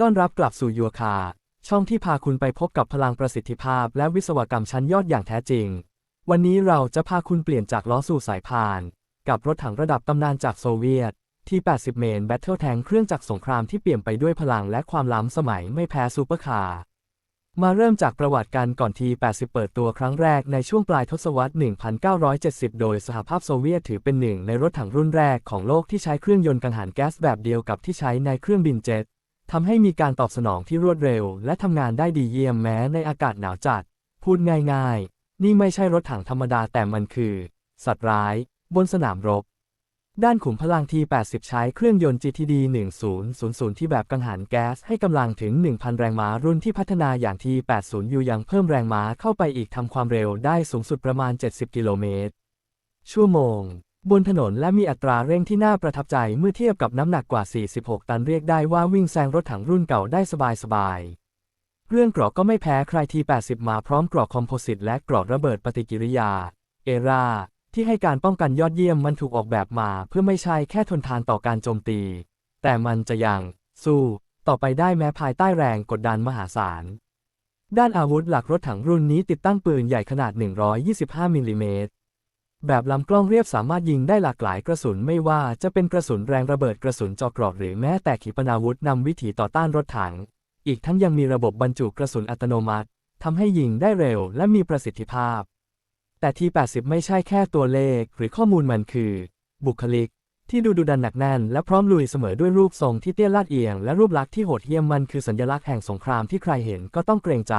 ต้อนรับกลับสู่ยัวคา ช่องที่พาคุณไปพบกับพลังประสิทธิภาพ และวิศวกรรมชั้นยอดอย่างแท้จริง วันนี้เราจะพาคุณเปลี่ยนจากล้อสู่สายพาน กับรถถังระดับตำนานจากโซเวียต ที่ 80 เมนแบทเทิลแทงเครื่องจักรสงครามที่เปี่ยมไปด้วยพลังและความล้ำสมัยไม่แพ้ซูเปอร์คาร์มาเริ่มจากประวัติการก่อนที 80 เปิดตัวครั้งแรกในช่วงปลายทศวรรษ 1970 โดยสหภาพโซเวียตถือเป็นหนึ่งในรถถังรุ่นแรกของโลกที่ใช้เครื่องยนต์กังหันแก๊สแบบเดียวกับที่ใช้ในเครื่องบินเจ็ต ทำให้มีการตอบสนองที่รวดเร็ว และทำงานได้ดีเยี่ยมแม้ในอากาศหนาวจัด พูดง่ายๆ นี่ไม่ใช่รถถังธรรมดาแต่มันคือ สัตว์ร้าย บนสนามรบ ด้านขุมพลังที80 ใช้เครื่องยนต์ GTD 1000 ที่แบบกังหันแก๊สให้กำลังถึง 1,000 แรงม้ารุ่นที่พัฒนาอย่างที80อยู่ยังเพิ่มแรงม้าเข้าไปอีกทำความเร็วได้สูงสุดประมาณ 70 กิโลเมตรชั่วโมง บนถนนและมีอัตราเร่งที่น่าประทับใจเมื่อเทียบกับน้ำหนักกว่า 46 ตันเรียกได้ว่าวิ่งแซงรถถังรุ่นเก่าได้สบายๆ เรื่องเกราะก็ไม่แพ้ใครที 80 มาพร้อมเกราะคอมโพสิตและเกราะระเบิดปฏิกิริยา เอราที่ให้การป้องกันยอดเยี่ยมมันถูกออกแบบมาเพื่อไม่ใช่แค่ทนทานต่อการโจมตี แต่มันจะยัง สู้ ต่อไปได้แม้ภายใต้แรงกดดันมหาศาล ด้านอาวุธหลักรถถังรุ่นนี้ติดตั้งปืนใหญ่ขนาด 125 มิลลิเมตร แบบลำกล้องเรียบสามารถยิงได้หลากหลายกระสุนไม่ว่าจะเป็นกระสุนแรงระเบิดกระสุนเจอกรอกหรือแม้แต่ขีปนาวุธนำวิถีต่อต้านรถถัง อีกทั้งยังมีระบบบรรจุกระสุนอัตโนมัติทำให้ยิงได้เร็วและมีประสิทธิภาพ แต่ที80 ไม่ใช่แค่ตัวเลขหรือข้อมูลมันคือ บุคลิก ที่ดูดุดันหนักแน่นและพร้อมลุยเสมอด้วยรูปทรงที่เตี้ยลาดเอียงและรูปลักษณ์ที่โหดเหี้ยมมันคือสัญลักษณ์แห่งสงครามที่ใครเห็นก็ต้องเกรงใจ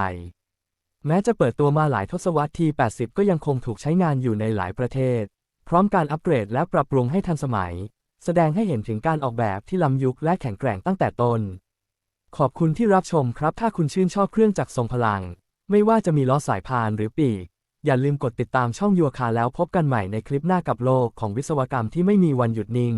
แม้จะเปิดตัวมาหลายทศวรรษที80 ก็ยังคงถูกใช้งานอยู่ในหลายประเทศ พร้อมการอัปเกรดและปรับปรุงให้ทันสมัย แสดงให้เห็นถึงการออกแบบที่ล้ำยุคและแข็งแกร่งตั้งแต่ต้น ขอบคุณที่รับชมครับ ถ้าคุณชื่นชอบเครื่องจักรทรงพลัง ไม่ว่าจะมีล้อสายพานหรือปีก อย่าลืมกดติดตามช่องยัวคาแล้วพบกันใหม่ในคลิปหน้ากับโลกของวิศวกรรมที่ไม่มีวันหยุดนิ่ง